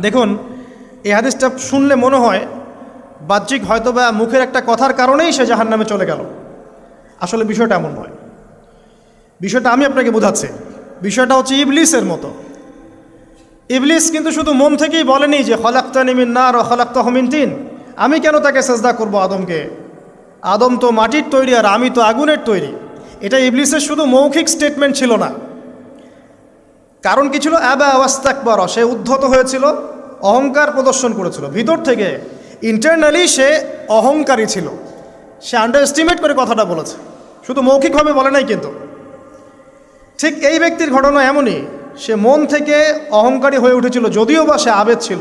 দেখুন, এই হাদিসটা শুনলে মনে হয় বাহ্যিক হয়তো বা মুখের একটা কথার কারণেই সে জাহান নামে চলে গেল। আসলে বিষয়টা এমন নয়। বিষয়টা আমি আপনাকে বোঝাচ্ছি। বিষয়টা হচ্ছে ইবলিসের মতো। ইবলিস কিন্তু শুধু মন থেকেই বলেনি যে হলাক্তা নিমিন না আর হলাক্তা হমিন তিন। আমি কেন তাকে সেজদা করব আদমকে? আদম তো মাটির তৈরি আর আমি তো আগুনের তৈরি। এটা ইবলিসের শুধু মৌখিক স্টেটমেন্ট ছিল না। কারণ কি ছিল? অ্যাবা আওয়াস্তাকবার সে উদ্ধত হয়েছিল, অহংকার প্রদর্শন করেছিল। ভিতর থেকে ইন্টারনালি সে অহংকারী ছিল। সে আন্ডার এস্টিমেট করে কথাটা বলেছে। শুধু মৌখিকভাবে বলে নাই কিন্তু। ঠিক এই ব্যক্তির ঘটনা এমনই, সে মন থেকে অহংকারী হয়ে উঠেছিল, যদিও বা সে আবেদ ছিল।